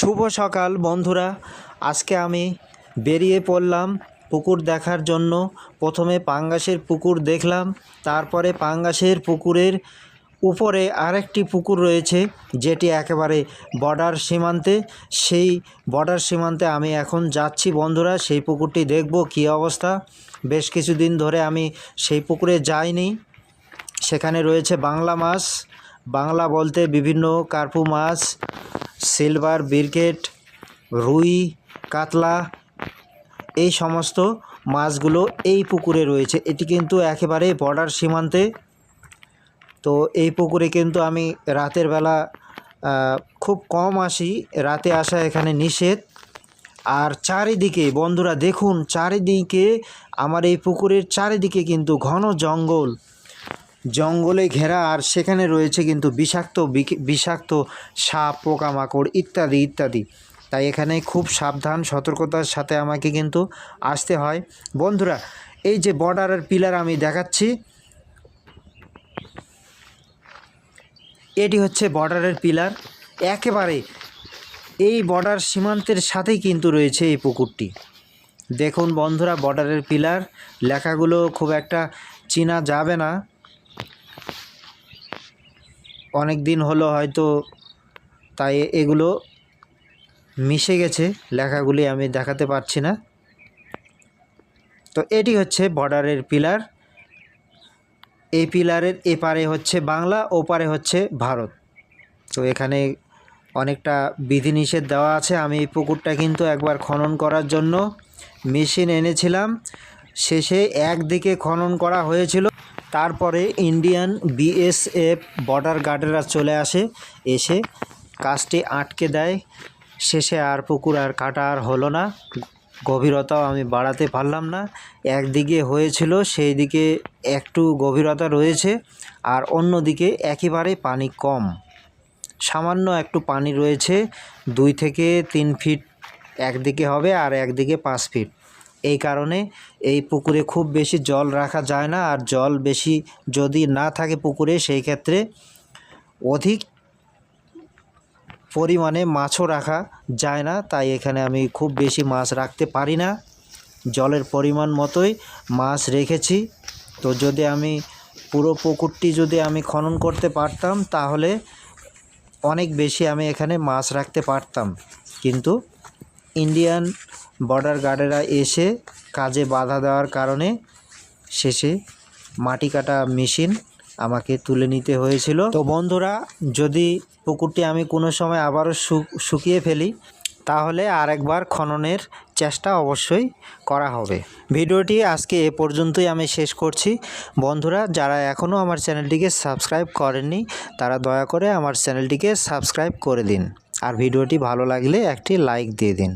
শুভ সকাল, বন্ধুরা। আজকে আমি বেরিয়ে পড়লাম পুকুর দেখার জন্য। প্রথমে পাঙ্গাসের পুকুর দেখলাম, তারপরে পাঙ্গাসের পুকুরের উপরে আরেকটি পুকুর রয়েছে, যেটি একেবারে বর্ডার সীমান্তে। সেই বর্ডার সীমান্তে আমি এখন যাচ্ছি, বন্ধুরা। সেই পুকুরটি দেখব কী অবস্থা। বেশ কিছুদিন ধরে আমি সেই পুকুরে যাইনি। সেখানে রয়েছে বাংলা মাছ। বাংলা বলতে বিভিন্ন কার্পু মাছ সিলভার বিরকেট, রুই, কাতলা, এই সমস্ত মাছগুলো এই পুকুরে রয়েছে। এটি কিন্তু একেবারে বর্ডার সীমান্তে। তো এই পুকুরে কিন্তু আমি রাতের বেলা খুব কম আসি। রাতে আসা এখানে নিষেধ। আর চারিদিকে, বন্ধুরা দেখুন, চারিদিকে, আমার এই পুকুরের চারিদিকে কিন্তু ঘন জঙ্গল। জঙ্গলে ঘেরা, আর সেখানে রয়েছে কিন্তু বিষাক্ত বিষাক্ত সাপ, পোকামাকড় ইত্যাদি ইত্যাদি। তাই এখানে খুব সাবধান, সতর্কতার সাথে আমাকে কিন্তু আসতে হয়। বন্ধুরা, এই যে বর্ডারের পিলার আমি দেখাচ্ছি, এটি হচ্ছে বর্ডারের পিলার। একেবারে এই বর্ডার সীমান্তের সাথেই কিন্তু রয়েছে এই পুকুরটি। দেখুন বন্ধুরা, বর্ডারের পিলার, লেখাগুলো খুব একটা চেনা যাবে না। অনেক দিন হলো হয়তো তাই এগুলো মিশে গেছে, লেখাগুলি আমি দেখাতে পারছি না। তো এটি হচ্ছে বর্ডারের পিলার। এই পিলারের এপারে হচ্ছে বাংলা, ওপারে হচ্ছে ভারত। তো এখানে অনেকটা বিধিনিষেধ দেওয়া আছে। আমি এই পুকুরটা কিন্তু একবার খনন করার জন্য মেশিন এনেছিলাম। শেষে একদিকে খনন করা হয়েছিল। তারপরে ইন্ডিয়ান বিএসএফ বর্ডার গার্ডেরা চলে আসে, এসে কাজটি আটকে দেয়। শেষে আর পুকুর আর কাটা আর হলো না। গভীরতাও আমি বাড়াতে পারলাম না। একদিকে হয়েছিল সেই দিকে একটু গভীরতা রয়েছে আর অন্যদিকে একেবারে পানি কম। সামান্য একটু পানি রয়েছে, দুই থেকে তিন ফিট একদিকে হবে আর একদিকে পাঁচ ফিট। এই কারণে এই পুকুরে খুব বেশি জল রাখা যায় না আর জল বেশি যদি না থাকে পুকুরে, সেই ক্ষেত্রে অধিক পরিমাণে মাছও রাখা যায় না। তাই এখানে আমি খুব বেশি মাছ রাখতে পারি না। জলের পরিমাণ মতোই মাছ রেখেছি। তো যদি আমি পুরো পুকুরটি যদি আমি খনন করতে পারতাম, তাহলে অনেক বেশি আমি এখানে মাছ রাখতে পারতাম। কিন্তু ইন্ডিয়ান বর্ডার গার্ডেরা এসে কাজে বাধা দেওয়ার কারণে শেষে মাটি কাটা মেশিন আমাকে তুলে নিতে হয়েছিল। তো বন্ধুরা, যদি পুকুরটি আমি কোনো সময় আবারও শুকিয়ে ফেলি, তাহলে আরেকবার খননের চেষ্টা অবশ্যই করা হবে। ভিডিওটি আজকে এ পর্যন্তই আমি শেষ করছি। বন্ধুরা, যারা এখনও আমার চ্যানেলটিকে সাবস্ক্রাইব করেননি, তারা দয়া করে আমার চ্যানেলটিকে সাবস্ক্রাইব করে দিন। আর ভিডিওটি ভালো লাগলে একটি লাইক দিয়ে দিন।